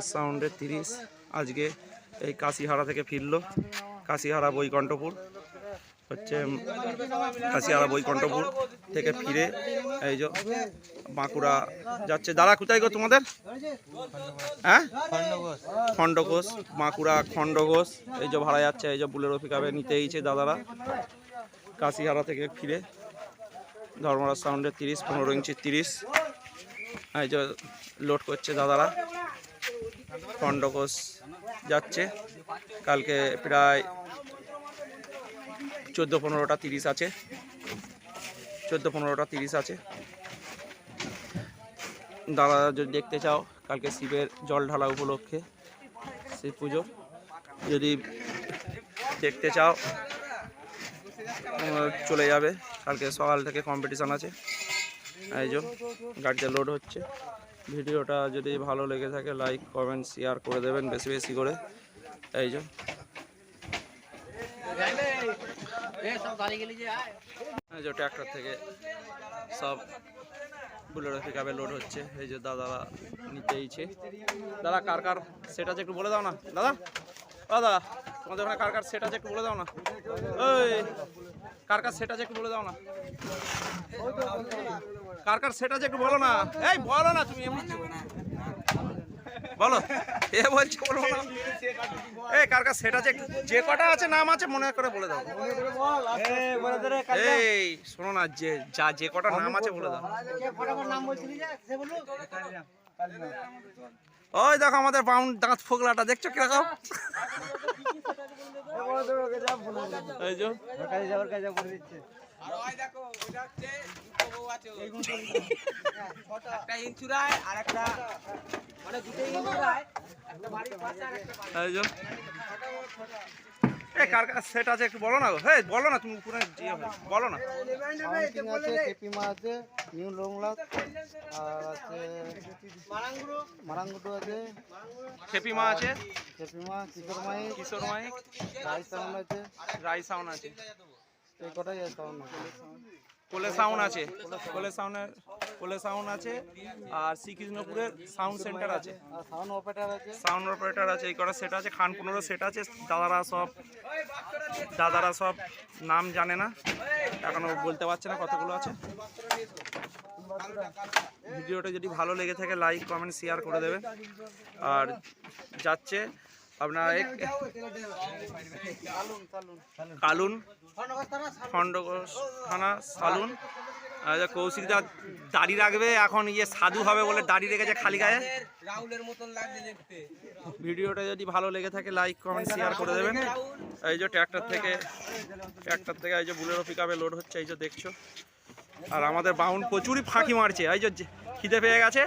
ধর্মরাজ সাউন্ডের তিরিশ। আজকে এই কাশিহারা থেকে ফিরলো। কাশিহারা বৈকণ্ঠপুর। হচ্ছে কাশিহারা বৈকণ্ঠপুর থেকে ফিরে এই যে বাঁকুড়া যাচ্ছে। দাদা, কোথায় গো তোমাদের? হ্যাঁ? খণ্ডঘোষ। বাঁকুড়া খণ্ডঘোষ। এই যে ভাড়া যাচ্ছে, এই যে বুলেরো পিকাবে নিতে এইছে দাদারা। কাশিহারা থেকে ফিরে। ধর্মরাজ সাউন্ডের তিরিশ, পনেরো ইঞ্চি তিরিশ। এই যে লোড করছে দাদারা। খণ্ডঘোষ যাচ্ছে। কালকে প্রায় চোদ্দ পনেরোটা তিরিশ আছে। চোদ্দ পনেরোটা তিরিশ আছে। দাদা, যদি দেখতে চাও, কালকে শিবের জল ঢালা উপলক্ষে শিব পুজো। যদি দেখতে চাও চলে যাবে। কালকে সকাল থেকে কম্পিটিশান আছে। যে গাড়িতে লোড হচ্ছে। ভিডিওটা যদি ভালো লেগে থাকে লাইক কমেন্ট শেয়ার করে দেবেন বেশি বেশি করে। এই যে। যে ট্র্যাক্টর থেকে সব বুলেরো পিকআপে লোড হচ্ছে। এই যে দাদারা নিতেইছে। দাদা, কার কার? সেটা আছে একটু বলে দাও না। দাদা? দাদা। তোমাদের ওখানে কার কার সেট আছে একটু বলে দাও না। ওই কার কার সেট আছে একটু বলে দাও না। কার কার সেট আছে একটু বলো না। এই, বলো না তুমি, এমনি বলো। এ বলছে, বলব না। এই, কার কার সেট আছে যে কটা আছে, নাম আছে, মনে করে বলে দাও। এই, শোনো না, যে, যা, যে কটা নাম আছে বলে দাও। ওই দেখো আমাদের বাউন্ড দাঁত ফোগলাটা দেখছ কীরকম একটা এই কার কার সেট আছে একটু বলো না গো। হ্যাঁ বলো না তুমি উপরে যে বলো না। আছে কেপিমা আছে? নিউ লংলা আর আছে মারাঙ্গুটু আছে খেপিমা আছে কেপিমা কিশোর মাই কিশোর মাই রাই সাউন্ড আছে। রাই সাউন্ড আছে। এই কটাই আছে সাউন্ড কোলে সাউন্ড আছে। কোলে সাউন্ডের কোলে সাউন্ড আছে। আর শ্রীকৃষ্ণপুরের সাউন্ড সেন্টার আছে। সাউন্ড অপারেটার আছে সাউন্ড অপারেটর আছে এই কটা সেট আছে। খান পনেরো সেট আছে। দাদারা সব দাদারা সব নাম জানে না। এখনও বলতে পারছে না কতগুলো আছে। ভিডিওটা যদি ভালো লেগে থাকে লাইক কমেন্ট শেয়ার করে দেবে। আর যাচ্ছে আপনার এক- কালুন খণ্ডঘোষ থানা সালুন। আর যে কৌশিক দা দাড়ি রাখবে এখন ইয়ে সাধু হবে বলে দাড়ি রেখেছে খালি গায়ে। রাহুলের মতন লাগছে দেখতে। ভিডিওটা যদি ভালো লেগে থাকে লাইক কমেন্ট শেয়ার করে দেবেন। এই যে ট্র্যাক্টর থেকে ট্র্যাক্টর থেকে এই যে বুলেরো পিকআপে লোড হচ্ছে এই যে দেখছ। আর আমাদের বাউন্ড প্রচুরই ফাঁকি মারছে। এই যে যে খিদে পেয়ে গেছে।